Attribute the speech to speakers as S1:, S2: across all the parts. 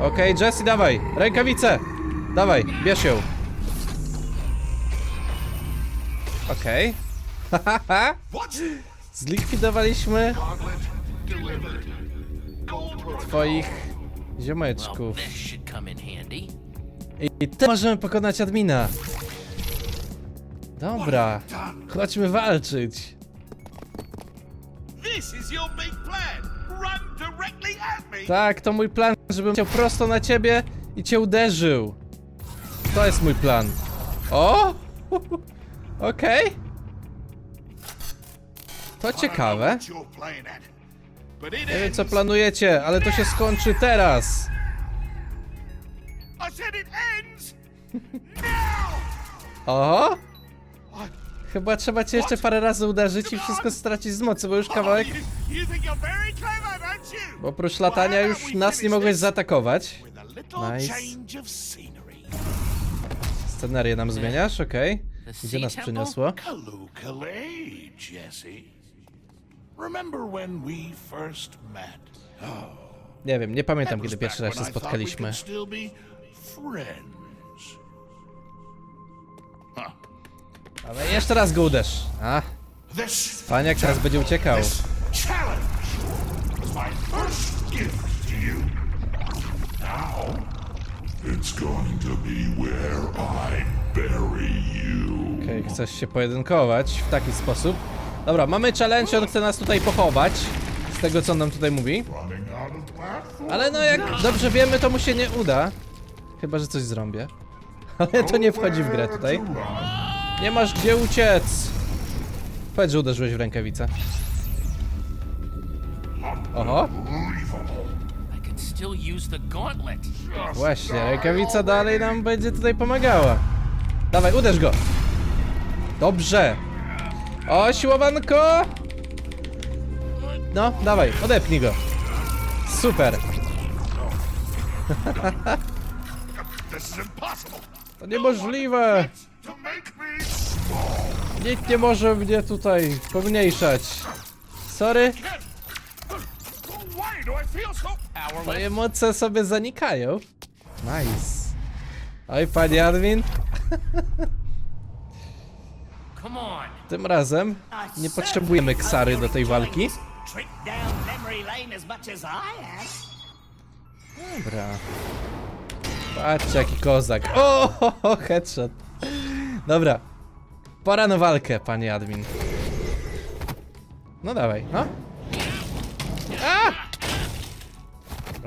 S1: Okej, Jesse, dawaj. Rękawice. Dawaj, bierz ją. Okej.
S2: What?
S1: Zlikwidowaliśmy twoich ziomeczków. I ty możemy pokonać admina. Dobra. Chodźmy walczyć.
S2: This is your big
S1: Tak, to mój plan, żebym chciał prosto na ciebie i cię uderzył. To jest mój plan. O! Okej. To ciekawe. Nie wiem co planujecie, ale to się skończy teraz. Oho! Chyba trzeba cię jeszcze parę razy uderzyć i wszystko stracić z mocy, bo już kawałek... Bo oprócz latania już nas nie mogłeś zaatakować. Nice. Scenarię nam zmieniasz, okej.
S3: The
S1: Gdzie nas przyniosło? Nie wiem, nie pamiętam kiedy pierwszy raz się spotkaliśmy.
S2: Huh.
S1: Ale jeszcze raz go uderz. A, paniak teraz będzie uciekał. Okej, chcesz się pojedynkować w taki sposób. Dobra, mamy challenge, on chce nas tutaj pochować. Z tego co on nam tutaj mówi. Ale no jak dobrze wiemy, to mu się nie uda. Chyba, że coś zrobię. Ale to nie wchodzi w grę tutaj. Nie masz gdzie uciec. Powiedz, że uderzyłeś w rękawicę. Oho, właśnie, rękawica dalej nam będzie tutaj pomagała. Dawaj, uderz go. Dobrze. O, siłowanko. No, dawaj, odepnij go. Super. To niemożliwe. Nikt nie może mnie tutaj pomniejszać. Sorry, moje moce sobie zanikają. Nice. Oj, panie
S3: on.
S1: tym razem nie potrzebujemy ksary do tej walki. Dobra. Patrzcie, jaki kozak. O, ho, ho, headshot. Dobra. Pora na walkę, panie admin. No dawaj, no.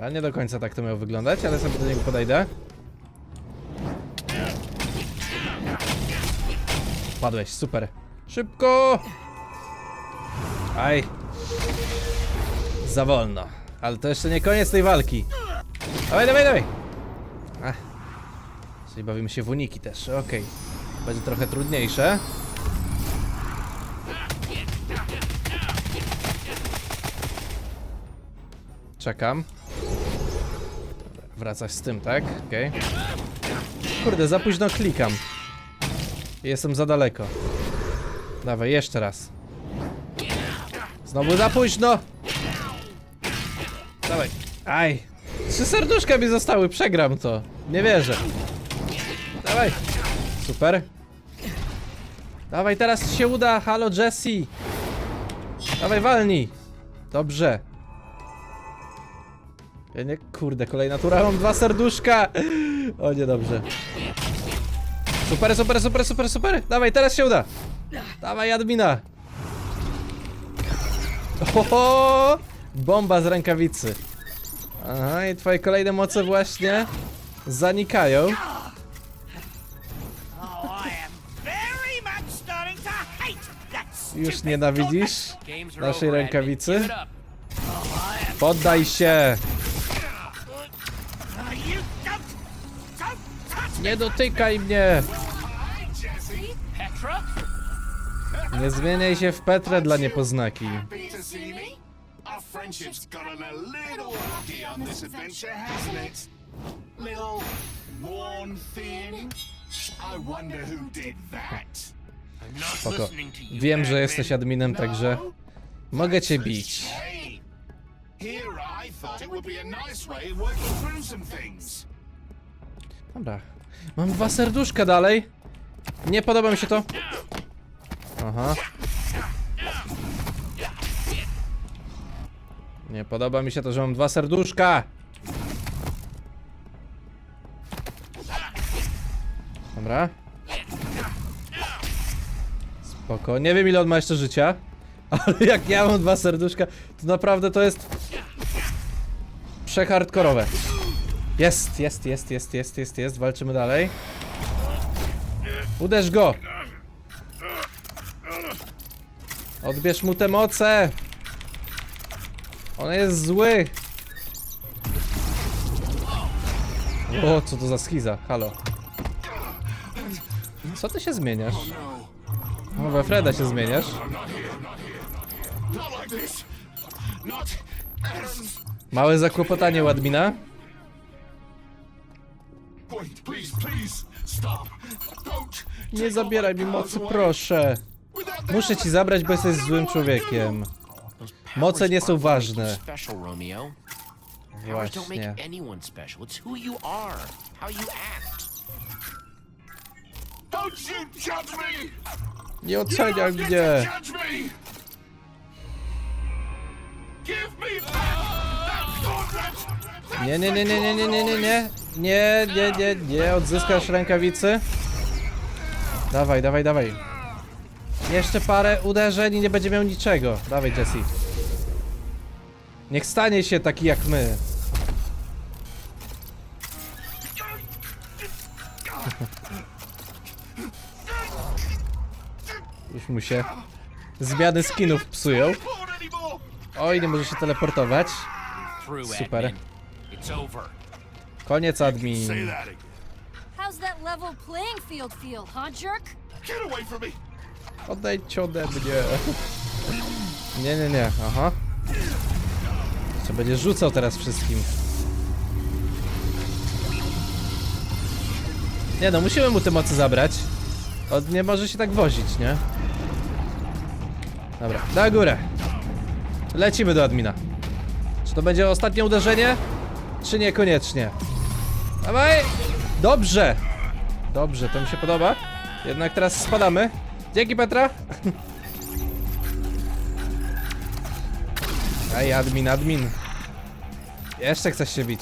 S1: A! Nie do końca tak to miało wyglądać, ale sobie do niego podejdę. Padłeś, super. Szybko! Aj. Za wolno. Ale to jeszcze nie koniec tej walki. Dawaj, dawaj, dawaj! Ach. Czyli bawimy się w uniki też, okej. Będzie trochę trudniejsze. Czekam. Wracasz z tym, tak? Okej. Kurde, za późno klikam. Jestem za daleko. Dawaj, jeszcze raz. Znowu za późno! Dawaj. Aj. Trzy serduszka mi zostały, przegram to. Nie wierzę. Dawaj. Super. Dawaj, teraz się uda. Halo, Jesse. Dawaj, walnij. Dobrze. Ja nie, kurde, kolejna tura, mam dwa serduszka. O, niedobrze. Super, super, super, super, super. Dawaj, teraz się uda. Dawaj, admina. Oho! Bomba z rękawicy. Aha, i twoje kolejne moce właśnie zanikają. Już nienawidzisz naszej rękawicy? Poddaj się! Nie dotykaj mnie! Nie zmieniaj się w Petrę dla niepoznaki.
S2: Little worn thin. I wonder who did that.
S1: Spoko. Wiem, że jesteś adminem, także mogę cię bić. Dobra. Mam dwa serduszka dalej. Nie podoba mi się to. Aha. Nie podoba mi się to, że mam dwa serduszka. Dobra. Spoko. Nie wiem ile on ma jeszcze życia. Ale jak ja mam dwa serduszka, to naprawdę to jest przehardkorowe. Jest, jest, jest, jest, jest, jest, jest. Walczymy dalej. Uderz go! Odbierz mu te moce! On jest zły! O, co to za schiza? Halo. Co ty się zmieniasz? No we Freda się zmieniasz. Małe zakłopotanie
S2: Ładmina.
S1: Nie zabieraj mi mocy, proszę. Muszę ci zabrać, bo jesteś złym człowiekiem. Moce nie są ważne. Właśnie. Nie oceniaj mnie! Nie, nie, nie, nie, nie, nie, nie, nie, nie. Nie, nie, nie, nie. Odzyskasz rękawicy. Dawaj, dawaj, dawaj. Jeszcze parę uderzeń i nie będzie miał niczego. Dawaj, Jesse. Niech stanie się taki jak my. Mu się zmiany skinów psują. Oj, nie może się teleportować. Super. Koniec admin.
S4: How's that level playing field feel, huh, jerk?
S2: Get away from me!
S1: Odejdź ode mnie. Nie, nie, nie, aha. Jeszcze będzie rzucał teraz wszystkim. Nie no, musimy mu te mocy zabrać. On nie może się tak wozić, nie? Dobra, na górę. Lecimy do admina. Czy to będzie ostatnie uderzenie? Czy niekoniecznie? Dawaj! Dobrze! Dobrze, to mi się podoba. Jednak teraz spadamy. Dzięki Petra. Ej, admin, admin. Jeszcze chcesz się bić.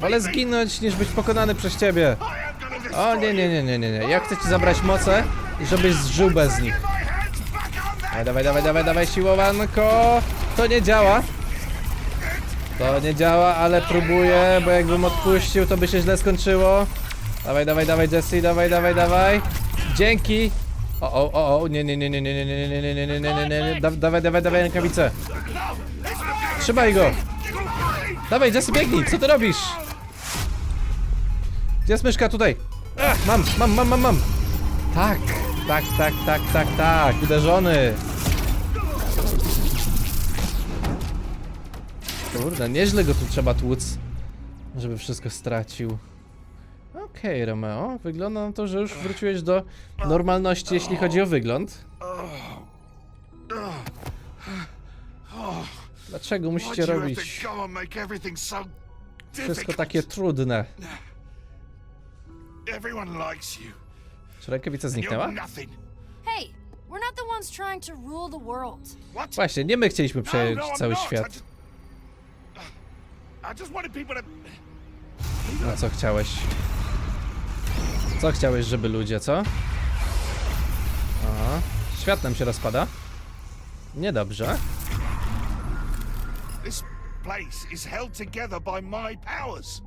S1: Wolę zginąć niż być pokonany przez ciebie. O nie, nie, nie, nie, nie, nie. Ja chcę ci zabrać moce i żebyś zżył bez nich. Dawaj, dawaj, dawaj, dawaj, dawaj, siłowanko. To nie działa. To nie działa, ale próbuję, bo jakbym odpuścił, to by się źle skończyło. Dawaj, dawaj, dawaj, Jesse, dawaj, dawaj, dawaj. Dzięki. O, o, o, o, nie, nie, nie, nie, nie, nie, nie, nie, nie, nie, nie, nie, nie, nie, nie, Da- dawaj, dawaj, dawaj rękawice. Trzymaj go. Dawaj, Jesse, biegnij, co ty robisz? Gdzie jest myszka? Tutaj. Ach, mam, mam, mam, mam, mam. Tak, tak, tak, tak, tak, tak, uderzony. Kurde, nieźle go tu trzeba tłuc, żeby wszystko stracił. Okej, Romeo, wygląda na to, że już wróciłeś do normalności, jeśli chodzi o wygląd. Dlaczego musicie robić wszystko takie trudne?
S2: Everyone likes you.
S1: Czy rękawica zniknęła?
S2: nothing.
S4: Hey, we're not the ones trying to rule the world.
S2: What?
S1: Właśnie, nie my chcieliśmy
S2: No,
S1: przejąć
S2: no, I'm
S1: cały świat.
S2: just, I just wanted people to.
S1: No co chciałeś? Co chciałeś, żeby ludzie, co? Aha. Świat nam się rozpada. Niedobrze.
S2: This place is held together by my powers.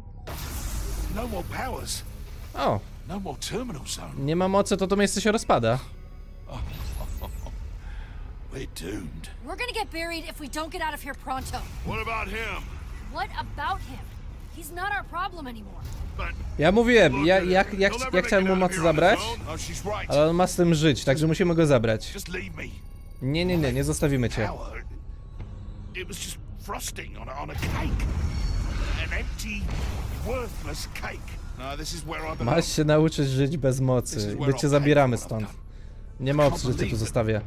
S2: No more powers.
S1: O,
S2: No more terminal zone.
S1: nie ma mocy, to to miejsce się rozpada.
S2: We're doomed.
S4: We're gonna get buried if we don't get out of here pronto.
S2: What about him?
S4: What about him? He's not our problem anymore.
S2: But
S1: Ja mówiłem, ja, ja, ja, ja chciałem mu mocy zabrać,
S2: Oh, she's right.
S1: ale on ma z tym żyć, także musimy go zabrać.
S2: Just leave me.
S1: Nie, nie, nie, nie zostawimy cię.
S2: Power. It was just frosting on a, on a cake. An empty, worthless cake.
S1: Masz się nauczyć żyć bez mocy. My cię zabieramy stąd. Nie ma opcji, że cię tu zostawię.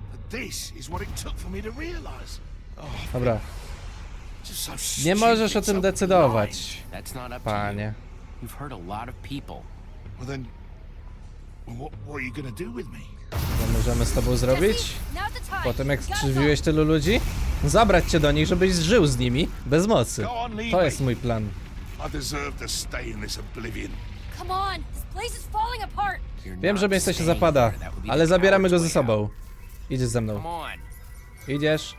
S1: Dobra. Nie możesz o tym decydować, panie. Co możemy z tobą zrobić? Potem jak skrzywdziłeś tylu ludzi? Zabrać cię do nich, żebyś żył z nimi bez mocy. To jest mój plan.
S2: I deserve to stay in this oblivion.
S4: Come on, this place is falling apart.
S3: You're
S1: Wiem, że miejsce się zapada, ale zabieramy go ze sobą. Idziesz ze
S3: Come
S1: mną.
S3: on.
S1: Idziesz.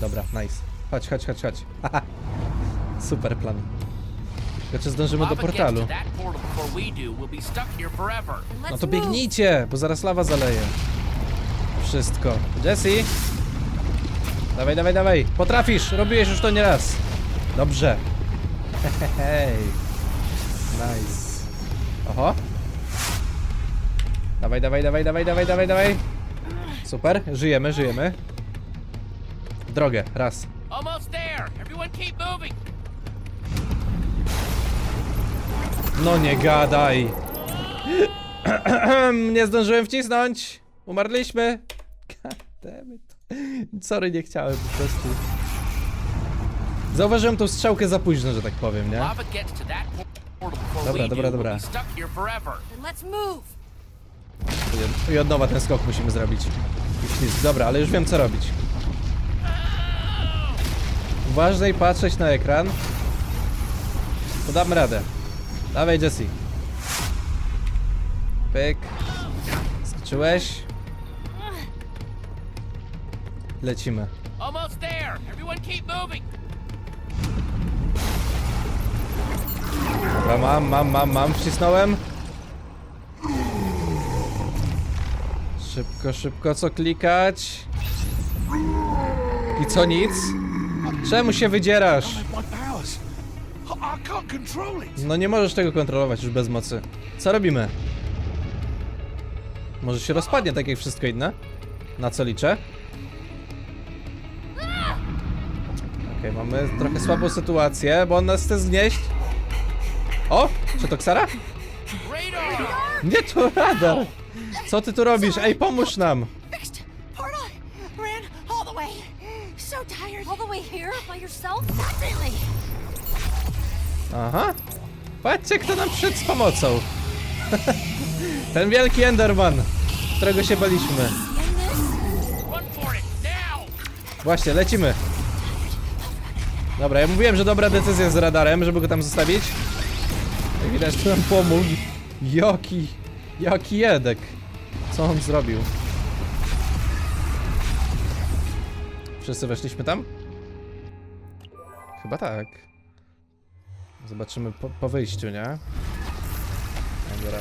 S1: Dobra, nice. Chodź, chodź, chodź, chodź. Haha. Super plan. Tylko czy zdążymy do portalu? No to biegnijcie, bo zaraz lawa zaleje. Wszystko. Jesse! Dawaj, dawaj, dawaj. Potrafisz, robiłeś już to nieraz. Dobrze. Hej. Nice. Oho. Dawaj, dawaj, dawaj, dawaj, dawaj, dawaj, dawaj. Super, żyjemy, żyjemy. W Drogę, raz. No nie gadaj. nie zdążyłem wcisnąć. Umarliśmy. God damn it. Sorry, nie chciałem po prostu. Zauważyłem tą strzałkę za późno, że tak powiem, nie? Dobra, dobra,
S3: do,
S1: dobra. I od nowa ten skok musimy zrobić. Dobra, ale już wiem co robić. Uważaj patrzeć na ekran. To damy radę. Dawaj Jesse. Pyk. Skoczyłeś. Lecimy.
S3: Almost there. Everyone keep moving.
S1: Dobra, mam, mam, mam, mam. Wcisnąłem. Szybko, szybko, co klikać? I co nic? Czemu się wydzierasz? No nie możesz tego kontrolować już bez mocy. Co robimy? Może się rozpadnie tak jak wszystko inne? Na co liczę? Okej, mamy trochę słabą sytuację, bo on nas chce znieść. O! Czy to Ksara? Nie, to radar! Co ty tu robisz? Ej, pomóż nam! Aha! Patrzcie, kto nam przyszedł z pomocą! Ten wielki Enderman, którego się baliśmy. Właśnie, lecimy. Dobra, ja mówiłem, że dobra decyzja z radarem, żeby go tam zostawić. To nam pomógł. Jaki, jaki jedek. Co on zrobił? Wszyscy weszliśmy tam? Chyba tak. Zobaczymy po, po wyjściu, nie? Dobra.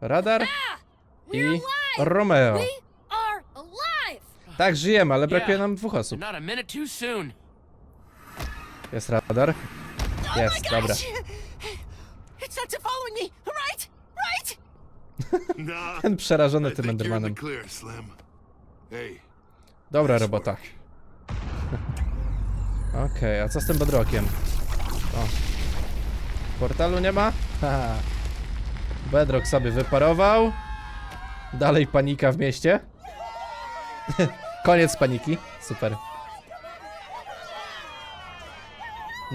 S1: Radar i
S4: We're alive!
S1: Romeo. Tak, żyjemy, ale brakuje nam dwóch osób. Jest radar.
S5: Oh
S1: Jest, dobra.
S5: It's not following me, right? Right?
S2: Nah.
S1: Ten przerażony
S2: I
S1: tym
S2: think you're in the
S1: Endermanem.
S2: clear, Slim. Hey,
S1: Dobra robota. Okej, a co z tym bedrockiem? O. Portalu nie ma? Haha. Bedrock sobie wyparował. Dalej panika w mieście. Koniec paniki. Super.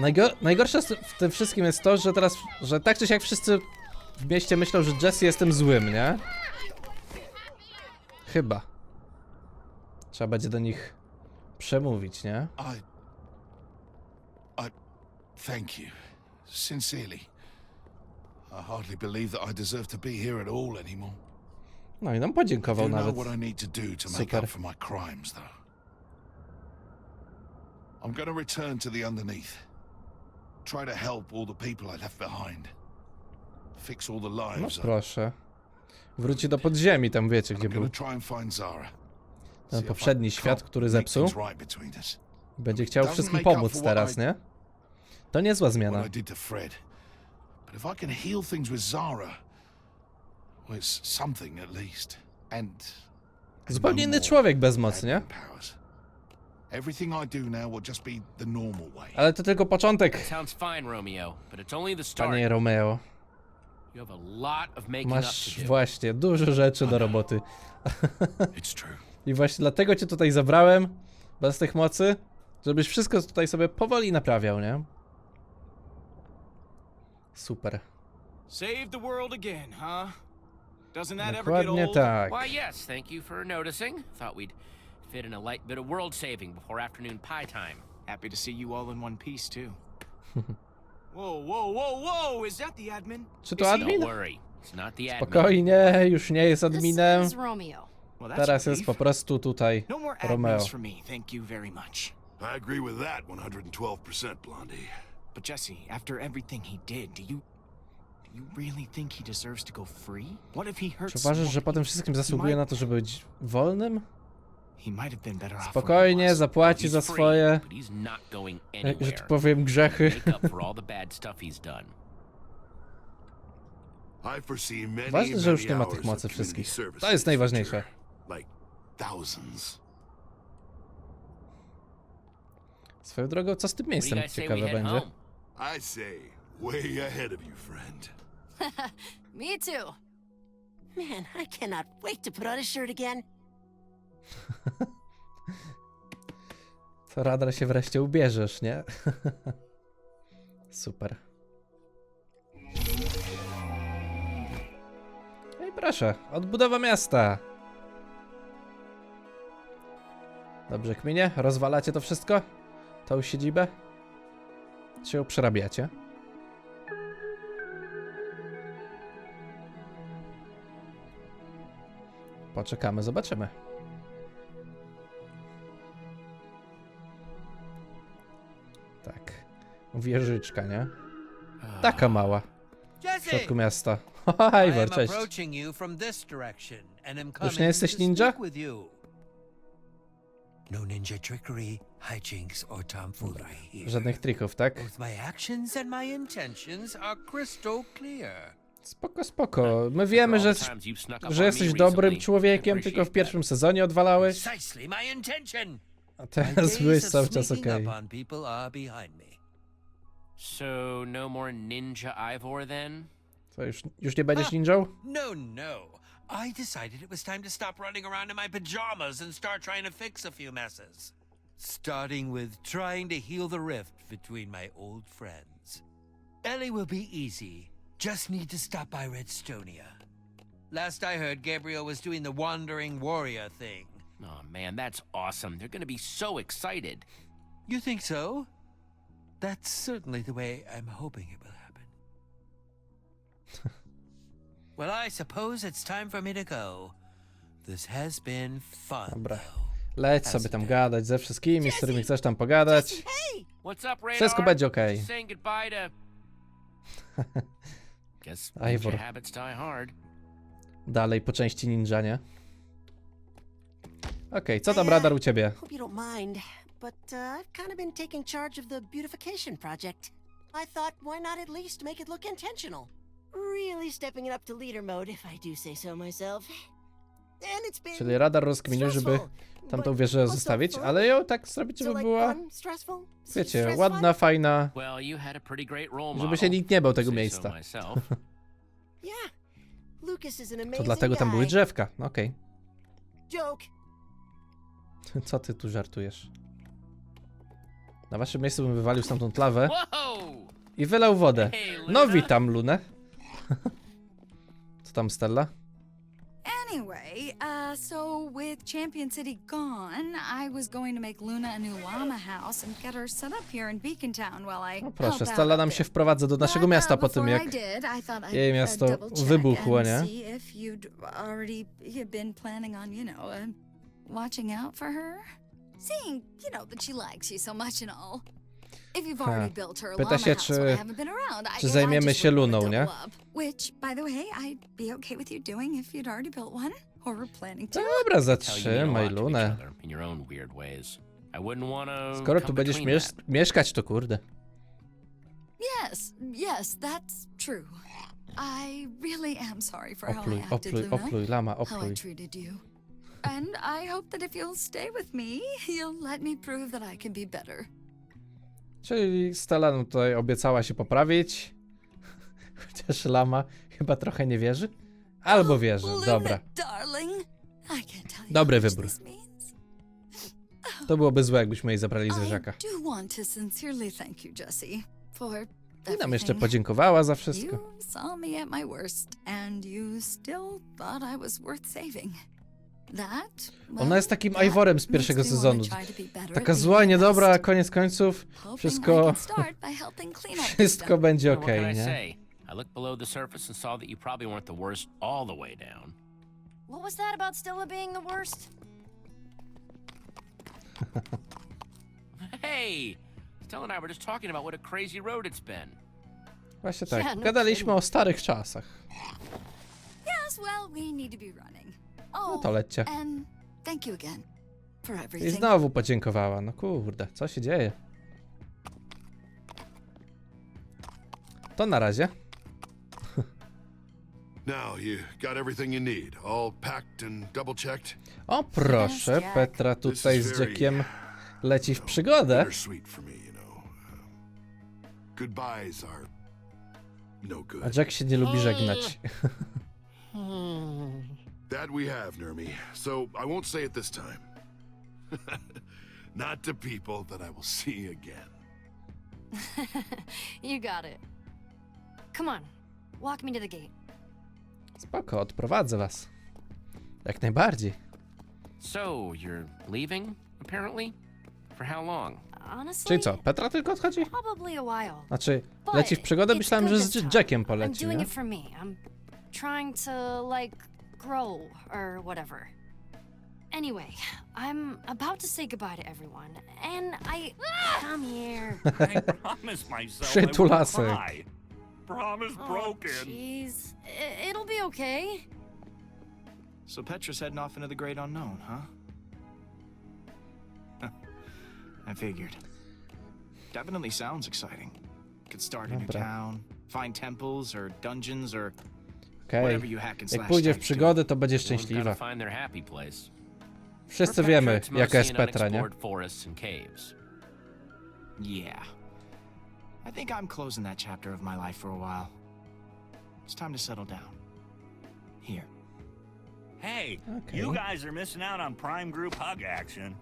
S1: Najgo najgorsze w tym wszystkim jest to, że teraz, że tak czy siak wszyscy w mieście myślą, że Jesse jestem złym, nie? Chyba. Trzeba będzie do nich przemówić, nie?
S2: I. I. Thank you. Sincerely. I hardly believe that I deserve to be here at all anymore.
S1: No i nam
S2: You
S1: podziękował
S2: know
S1: nawet.
S2: what I need to do to make
S1: Super.
S2: up for my crimes, though. I'm going to return to the underneath. Try to help all the people I left behind. Fix all the
S1: No
S2: lives. I-
S1: proszę. Wróci do podziemi, tam wiecie gdzie był. Ten poprzedni świat, który zepsuł. Będzie chciał wszystkim pomóc teraz, nie? To niezła zmiana.
S2: what I did to Fred. But if I can heal things with Zara, well, it's something at least. And, and
S1: Zupełnie
S2: no
S1: inny człowiek bez mocy, nie?
S2: powers. Everything I do now will just be the normal way.
S1: Ale to tylko początek,
S3: Sounds fine, Romeo, but it's only the start.
S1: panie Romeo.
S3: You have a lot of making up
S1: Masz
S3: to do.
S1: właśnie dużo rzeczy do roboty.
S2: It's true.
S1: I właśnie dlatego cię tutaj zabrałem, bez tych mocy, żebyś wszystko tutaj sobie powoli naprawiał, nie? Super.
S6: Save the world again, huh? Doesn't that ever get
S1: Dokładnie
S6: old?
S1: tak.
S3: Why, yes, thank you for noticing. Thought we'd fit in a light bit of world saving before afternoon pie time.
S6: Happy to see you all in one piece, too. whoa, whoa, whoa, whoa! Is that the admin?
S1: Czy to admin?
S3: Don't worry, it's not the admin.
S1: Spokojnie, już nie jest adminem.
S4: This is Romeo.
S6: Well, that's
S1: Teraz jest po
S6: relief.
S1: prostu tutaj
S6: No more
S1: Romeo.
S6: admins for me, thank you very much.
S2: I agree with that 112%, Blondie.
S6: But Jesse, after everything he did, do you do you really think he deserves to go free? What if he hurts
S1: Czy uważasz, że
S6: Smokey?
S1: po tym wszystkim zasługuje na to, żeby być wolnym? Spokojnie, zapłaci za swoje,
S3: but he's not going
S1: że
S3: anywhere.
S1: tak powiem, grzechy.
S3: Make up for all the bad stuff he's done.
S2: I foresee many,
S1: Ważne, że już
S2: many
S1: nie ma
S2: hours
S1: tych mocy wszystkich.
S2: service
S1: To jest najważniejsze.
S2: future. Like thousands.
S1: Swoją drogą, co z tym miejscem ciekawe będzie?
S3: home?
S2: I say, way ahead of you, friend.
S4: Me too.
S5: Man, I cannot wait to put on a shirt again.
S1: To radar się wreszcie ubierzesz, nie? Super. No i proszę, odbudowa miasta. Dobrze, kminie, rozwalacie to wszystko? Tą siedzibę? Czy ją przerabiacie? Poczekamy, zobaczymy. Wieżyczka, nie? Taka mała. W środku miasta. Ivor, cześć. Już nie jesteś ninja?
S7: No ninja trickery, hijinks or tomfoolery here.
S1: Żadnych trików, tak?
S7: Both my actions and my intentions are crystal clear.
S1: Spoko, spoko. My wiemy, że, że jesteś dobrym człowiekiem, tylko w pierwszym sezonie odwalałeś,
S7: Precisely my intention.
S1: a teraz byłeś cały czas okej.
S7: up
S3: So, no more Ninja Ivor then?
S1: Co, już, już nie będziesz ninją?
S7: No, no. I decided it was time to stop running around in my pajamas and start trying to fix a few messes. Starting with trying to heal the rift between my old friends. Ellie will be easy. Just need to stop by Redstonia. Last I heard, Gabriel was doing the wandering warrior thing.
S3: Oh man, that's awesome. They're gonna be so excited.
S7: You think so? That's certainly the way I'm hoping it will happen. well, I suppose it's time for me to go. This has been fun.
S1: Dobra. Leć sobie tam gadać ze wszystkimi, z którymi chcesz tam pogadać. Wszystko będzie.
S3: Guess
S1: Ivor. Dalej po części ninja, nie? Okej, co tam radar u ciebie?
S5: But uh, I've kind of been taking charge of the beautification project. I thought, why not at least make it look intentional? Really stepping it up to leader mode, if I do say so myself. And it's been
S1: Czyli radar rozkminił, żeby tamtą wieżę zostawić, ale ją tak zrobić, żeby była, wiecie, ładna, fajna. Żeby się nikt nie bał tego miejsca. To dlatego tam były drzewka. No Okej.
S5: Joke.
S1: Co ty tu żartujesz? Na waszym miejscu bym wywalił stamtąd lawę i wylał wodę. No witam, Lunę. Co tam, Stella?
S8: Anyway, uh, so with Champion City gone, I was going to make Luna a new llama house and get her set up here in Beacon Town while I
S1: No proszę, Stella nam się wprowadza do naszego
S8: But,
S1: miasta
S8: uh,
S1: po tym, jak
S8: I did, I thought I'd,
S1: jej
S8: uh,
S1: miasto wybuchło, nie?
S8: If you'd already been planning on, you know, uh, watching out for her.
S4: Seeing, you know, that she likes you so much and all. If you've
S1: Ha.
S4: already built her
S1: Pyta
S4: llama
S1: się,
S4: house
S1: czy-
S4: when I haven't been around, I,
S1: czy
S4: I
S1: zajmiemy
S4: just
S1: się
S4: wouldn't
S1: Luną, nie?
S4: up.
S8: Which, by the way, I'd be okay with you doing if you'd already built one or were planning to.
S1: Dobra,
S3: Hell, you mean a
S1: zatrzymaj
S3: lot to each
S1: Lunę.
S3: other in your own weird ways. I wouldn't wanna
S1: Skoro
S3: come
S1: tu będziesz
S3: between
S1: miesz
S3: that.
S1: mieszkać, to kurde.
S4: Yes, yes, that's true.
S8: I really am sorry for how I
S1: Opluj,
S8: acted,
S1: opluj,
S8: Luna.
S1: opluj, lama,
S4: How I
S1: opluj.
S4: treated you.
S8: And I hope that if you'll stay with me, you'll let me prove that I can be better.
S1: Czyli Stella tutaj obiecała się poprawić. Chociaż lama Chyba trochę nie wierzy. Albo wierzy,
S8: Luna,
S1: dobra. Dobry wybór. To byłoby złe, jakbyśmy jej zabrali zwierzaka.
S8: I
S1: nam jeszcze podziękowała za wszystko. Ona jest takim Ivorem z pierwszego sezonu. Taka zła, niedobra, a koniec końców wszystko, wszystko będzie okej,
S3: I
S1: nie?
S3: I looked below the surface and saw that you probably weren't the worst all the way down.
S9: What was that about Stella being the worst?
S3: Hey! Stella and I were just talking about what a crazy road it's been.
S1: Właśnie tak.
S9: Yeah, no
S1: Gadaliśmy
S9: kidding.
S1: o starych czasach.
S8: Yes, well, we need to be running. Oh,
S1: No to lećcie.
S8: for
S1: I znowu podziękowała. No kurde, co się dzieje? To na razie.
S10: Now, you got everything you need, all packed and double checked?
S1: O proszę. Petra tutaj z Jackiem leci w przygodę.
S10: Uh, are no good.
S1: A Jack się nie lubi żegnać.
S10: That we have, Nermi. So I won't say it this time. Not to people that I will see again.
S9: You got it. Come on, walk me to the gate.
S1: Spoko, odprowadzę was. Jak najbardziej.
S3: So, you're leaving, apparently? For how long?
S9: Honestly,
S1: Czyli co, Petra tylko odchodzi?
S9: probably a while.
S1: Znaczy, leci w przygodę, myślałem, że z. Jackiem
S9: I'm
S1: poleci,
S9: doing
S1: nie?
S9: it for me. I'm trying to, like, grow or whatever. Anyway, I'm about to say goodbye to everyone, and I. Ah! Come here.
S11: I promised myself I
S1: Przytulasek.
S11: wouldn't cry. Promise
S9: Oh,
S11: broken.
S9: jeez. I- It'll be okay.
S6: So Petra's heading off into the great unknown, huh? I figured. Definitely sounds exciting. Could start a new
S1: Dobra.
S6: town, find temples or dungeons or
S1: Okej. Jak pójdzie w przygodę, to będzie szczęśliwa. Wszyscy wiemy, jaka jest Petra, nie?
S6: Yeah. I think I'm closing that chapter of my life for a while. It's time to settle down. Here.
S11: Hey,
S1: Okay.
S11: you guys are missing out on prime group hug action.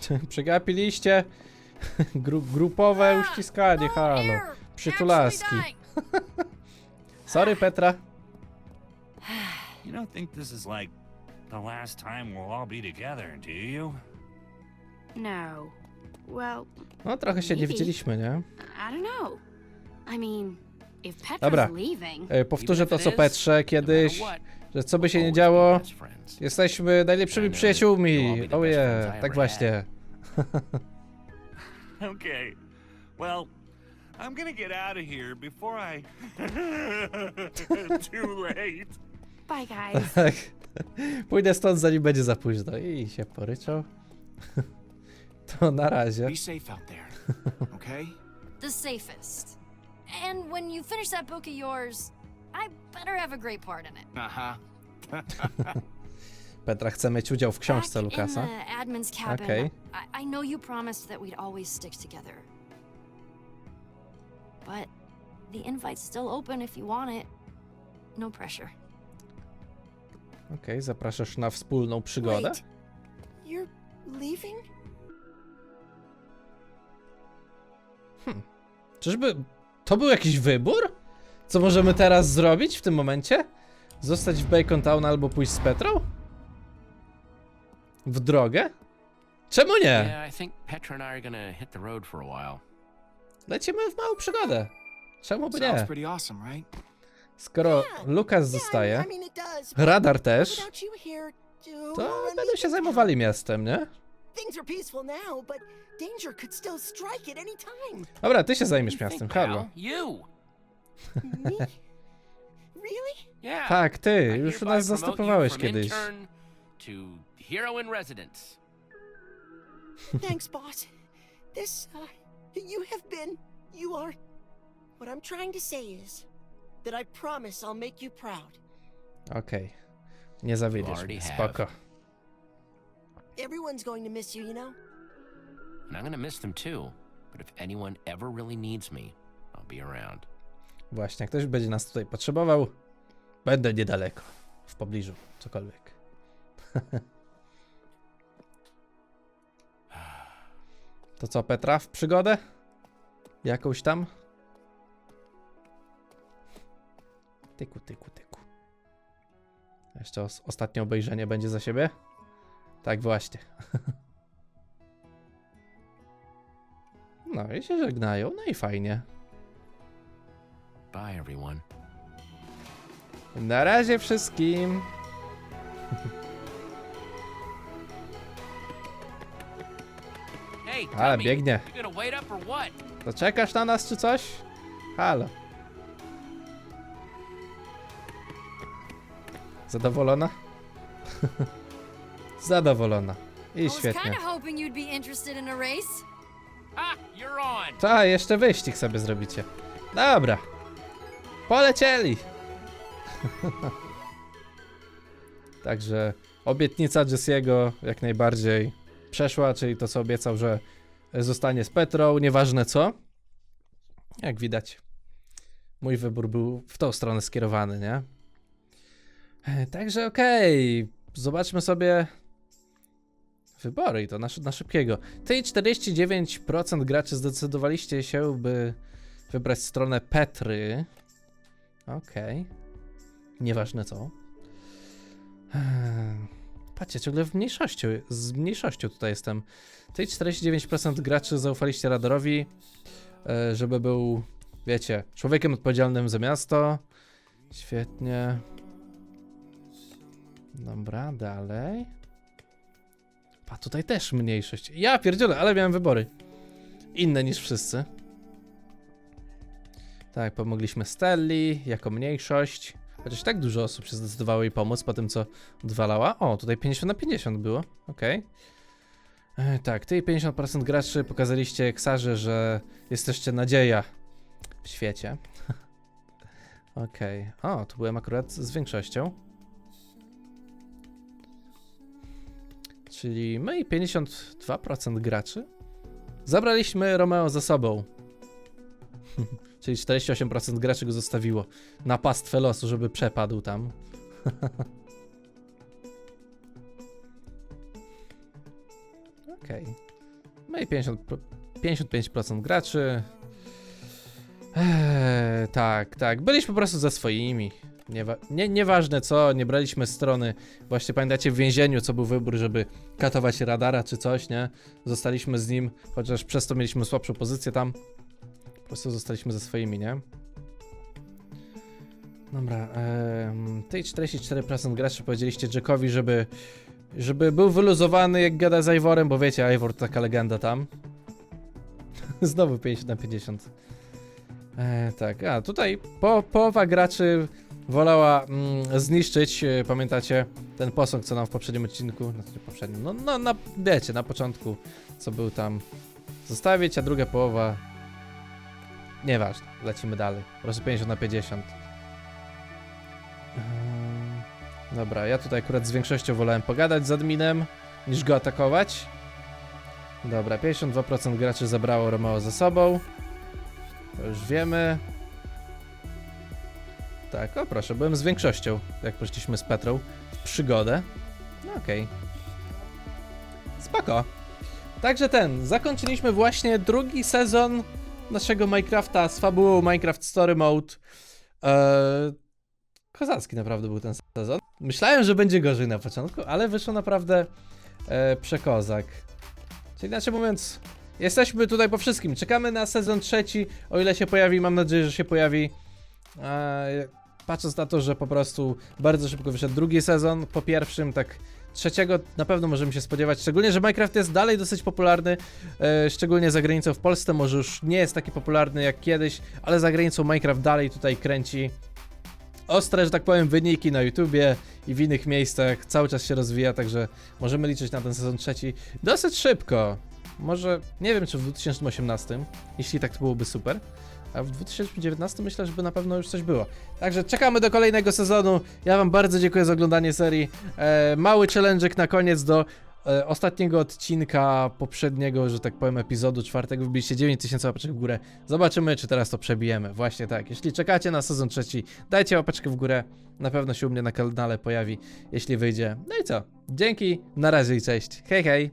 S1: Przegapiliście Gru grupowe uściskanie, halo. Przytulaski. Sorry, Petra.
S11: You don't think this is like the last time we'll all be together, do you?
S9: No. Well,
S1: No, trochę się nie
S9: Maybe.
S1: widzieliśmy, nie?
S9: I don't know. I mean, if Petra's
S1: Dobra.
S9: leaving.
S1: E, Powtórzę to, co Petrze
S3: No
S1: kiedyś, że co by się nie działo, jesteśmy najlepszymi przyjaciółmi.
S3: the
S1: Oh tak właśnie.
S11: Okay. Well, I'm gonna get out of here before I. Too late.
S9: Bye, guys.
S1: Tak. Pójdę stąd, zanim będzie za późno. I się poryczał. To na razie.
S6: Be safe out there. Okay?
S9: the safest. And when you finish that book of yours, I better have a great part in it.
S6: Uh-huh.
S1: Petra chce mieć udział w książce
S9: Back
S1: Lukasa.
S9: In the admin's cabin.
S1: Okay.
S9: I, I know you promised that we'd always stick together. But the invite's still open if you want it. No pressure.
S1: Okej, zapraszasz na wspólną przygodę?
S5: Wait. You're leaving?
S1: Czyżby to był jakiś wybór? Co możemy teraz zrobić w tym momencie? Zostać w Bacon Town albo pójść z Petrą? W drogę? Czemu nie? Lecimy w małą przygodę. Czemu by nie? Skoro Lukas zostaje, radar też,
S5: to
S1: będą się zajmowali miastem, nie? Dobra, ty się zajmiesz miastem?
S3: Yeah.
S1: Tak, ty, już nas zastępowałeś kiedyś.
S5: Thanks, boss. This, uh, you have been, you are. What I'm trying to say is that I promise I'll make you proud.
S1: Okej. Nie zawiedziesz
S3: already
S1: mnie,
S3: have.
S1: spoko.
S5: Everyone's going to miss you, you know?
S3: And I'm gonna miss them too. But if anyone ever really needs me, I'll be around.
S1: Właśnie, jak ktoś będzie nas tutaj potrzebował, Będę niedaleko. W pobliżu. Cokolwiek. To co, Petra? W przygodę? Jakąś tam? Tyku, tyku, tyku. Jeszcze os ostatnie obejrzenie będzie za siebie? Tak właśnie. No i się żegnają, no i fajnie.
S3: Bye, everyone.
S1: Na razie wszystkim. Ale biegnie. To czekasz na nas czy coś? Halo. Zadowolona? Zadowolona. I świetnie. Ta, jeszcze wyścig sobie zrobicie. Dobra. Polecieli. Także obietnica Jesse'ego jak najbardziej przeszła, czyli to co obiecał, że zostanie z Petrą, nieważne co. Jak widać, mój wybór był w tą stronę skierowany, nie? E, Także okej, zobaczmy sobie wybory i to na, na szybkiego. Ty i 49% graczy zdecydowaliście się, by wybrać stronę Petry. Okej. Nieważne co. Eee, Patrzcie, ciągle w mniejszości, z mniejszością tutaj jestem. Ty i 49% graczy zaufaliście Radorowi, e, żeby był, wiecie, człowiekiem odpowiedzialnym za miasto. Świetnie. Dobra, dalej. A tutaj też mniejszość. Ja pierdzielę, ale miałem wybory. Inne niż wszyscy. Tak, pomogliśmy Stelli jako mniejszość. Chociaż tak dużo osób się zdecydowało jej pomóc po tym, co odwalała. O, tutaj 50 na 50 było. Okej. E, Tak, ty i 50% graczy pokazaliście Ksarze, że jesteście nadzieja w świecie. Okej. O, tu byłem akurat z większością. Czyli my i 52% graczy zabraliśmy Romeo ze sobą. Czyli 48% graczy go zostawiło na pastwę losu, żeby przepadł tam. Okej. No i 50, pro- 55% graczy. Eee, tak, tak. Byliśmy po prostu ze swoimi. Niewa nie, nieważne co, nie braliśmy strony. Właśnie pamiętacie w więzieniu, co był wybór, żeby katować radara czy coś, nie? Zostaliśmy z nim, chociaż przez to mieliśmy słabszą pozycję tam. Po prostu zostaliśmy ze swoimi, nie? Dobra, i 44% graczy powiedzieliście Jackowi, żeby, żeby był wyluzowany jak gada z Ivorem, bo wiecie, Ivor to taka legenda tam. Znowu 50 na 50. E, tak, a tutaj po, połowa graczy wolała mm, zniszczyć, e, pamiętacie, ten posąg, co nam w poprzednim odcinku, znaczy poprzednim, no, no na, wiecie, na początku, co był tam, zostawić, a druga połowa, nieważne, lecimy dalej, po prostu 50 na 50. Ehm, Dobra, ja tutaj akurat z większością wolałem pogadać z adminem, niż go atakować. Dobra, 52% graczy zabrało Romeo ze sobą. To już wiemy. Tak, o proszę, byłem z większością, jak poszliśmy z Petrą w przygodę. No okej. Spoko. Także ten, zakończyliśmy właśnie drugi sezon naszego Minecrafta z fabułą Minecraft Story Mode. Eee, kozacki naprawdę był ten sezon. Myślałem, że będzie gorzej na początku, ale wyszło naprawdę e, przekozak. Czyli inaczej mówiąc, jesteśmy tutaj po wszystkim. Czekamy na sezon trzeci, o ile się pojawi, mam nadzieję, że się pojawi. E, patrząc na to, że po prostu bardzo szybko wyszedł drugi sezon, po pierwszym, tak trzeciego na pewno możemy się spodziewać, szczególnie, że Minecraft jest dalej dosyć popularny, e, szczególnie za granicą w Polsce, może już nie jest taki popularny jak kiedyś, ale za granicą Minecraft dalej tutaj kręci ostre, że tak powiem, wyniki na YouTubie i w innych miejscach, cały czas się rozwija, także możemy liczyć na ten sezon trzeci dosyć szybko. Może, nie wiem czy w 2018, jeśli tak to byłoby super, a w 2019 myślę, że by na pewno już coś było. Także czekamy do kolejnego sezonu. Ja wam bardzo dziękuję za oglądanie serii. E, mały challenge'ek na koniec do e, ostatniego odcinka poprzedniego, że tak powiem, epizodu czwartego wbiliście 9000 łapeczek w górę. Zobaczymy, czy teraz to przebijemy. Właśnie tak. Jeśli czekacie na sezon trzeci, dajcie łapeczkę w górę. Na pewno się u mnie na kanale pojawi, jeśli wyjdzie. No i co? Dzięki, na razie i cześć. Hej, hej!